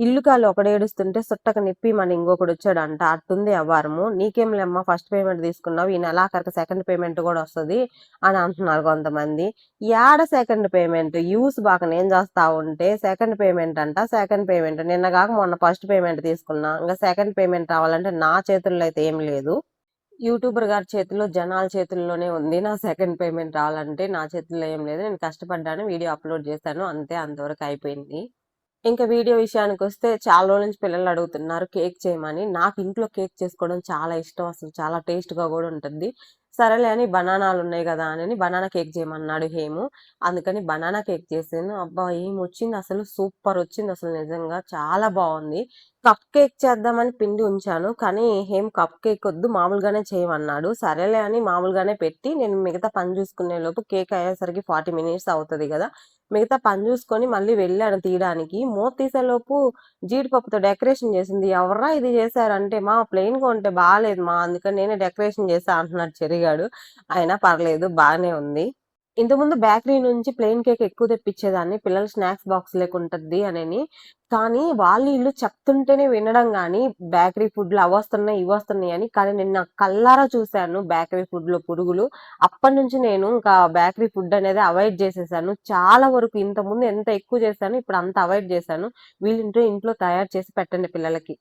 ఇల్లు కాలు ఒకడు ఏడుస్తుంటే సుట్టక నిప్పి మన ఇంకొకడు వచ్చాడంట. అట్టుంది వ్యవహారము నీకేంలేమ్మా ఫస్ట్ పేమెంట్ తీసుకున్నావు. ఈ నెలాఖరికి సెకండ్ పేమెంట్ కూడా వస్తది అని అంటున్నారు కొంతమంది. యాడ సెకండ్ పేమెంట్? యూస్ బాగా నేను చేస్తా ఉంటే సెకండ్ పేమెంట్ అంట. Second payment. నిన్న కాక మొన్న ఫస్ట్ పేమెంట్ తీసుకున్నా. ఇంకా సెకండ్ పేమెంట్ రావాలంటే నా చేతుల్లో అయితే ఏం లేదు. యూట్యూబర్ గారి చేతిలో జనాల చేతుల్లోనే ఉంది. నా సెకండ్ పేమెంట్ రావాలంటే నా చేతుల్లో ఏం లేదు. నేను కష్టపడ్డాను. వీడియో అప్లోడ్ చేశాను. అంతే. అంతవరకు అయిపోయింది. ఇంకా వీడియో విషయానికి వస్తే చాలా రోజుల నుంచి పిల్లలు అడుగుతున్నారు కేక్ చేయమని. నాకు ఇంట్లో కేక్ చేసుకోవడం చాలా ఇష్టం అసలు చాలా టేస్ట్గా కూడా ఉంటుంది. సరేలే అని బనానాలు ఉన్నాయి కదా అని బనానా కేక్ చేయమన్నాడు హేము. అందుకని బనానా కేక్ చేసాను. అబ్బా ఏం వచ్చింది అసలు? సూపర్ వచ్చింది అసలు నిజంగా. చాలా బాగుంది. కప్ కేక్ చేద్దామని పిండి ఉంచాను. కానీ ఏం కప్ కేక్ వద్దు మామూలుగానే చేయమన్నాడు. సరేలే అని మామూలుగానే పెట్టి నేను మిగతా పని చూసుకునే లోపు కేక్ అయ్యేసరికి ఫార్టీ మినిట్స్ అవుతుంది కదా. మిగతా పని చూసుకొని మళ్ళీ వెళ్ళాను తీయడానికి. మూత తీసేలోపు జీడిపప్పుతో డెకరేషన్ చేసింది. ఎవర్రా ఇది చేశారంటే మా ప్లెయిన్గా ఉంటే బాగాలేదు మా. అందుకని నేనే డెకరేషన్ చేసా అంటున్నాడు అడిగాడు. అయినా పర్లేదు బాగానే ఉంది. ఇంతకుముందు బేకరీ నుంచి ప్లెయిన్ కేక్ ఎక్కువ తెప్పించేదాన్ని. పిల్లలు స్నాక్స్ బాక్స్ లేకుంటది అని కానీ వాళ్ళు ఇల్లు చెప్తుంటేనే వినడం కానీ బేకరీ ఫుడ్లు అవి వస్తున్నాయి ఇవి వస్తున్నాయి అని. కానీ నిన్న కల్లారా చూశాను బేకరీ ఫుడ్లో పురుగులు. అప్పటి నుంచి నేను ఇంకా బేకరీ ఫుడ్ అనేది అవాయిడ్ చేసేసాను. చాలా వరకు ఇంతకుముందు ఎంత ఎక్కువ చేశాను ఇప్పుడు అంత అవాయిడ్ చేశాను. వీళ్ళింట్లో ఇంట్లో తయారు చేసి పెట్టండి పిల్లలకి.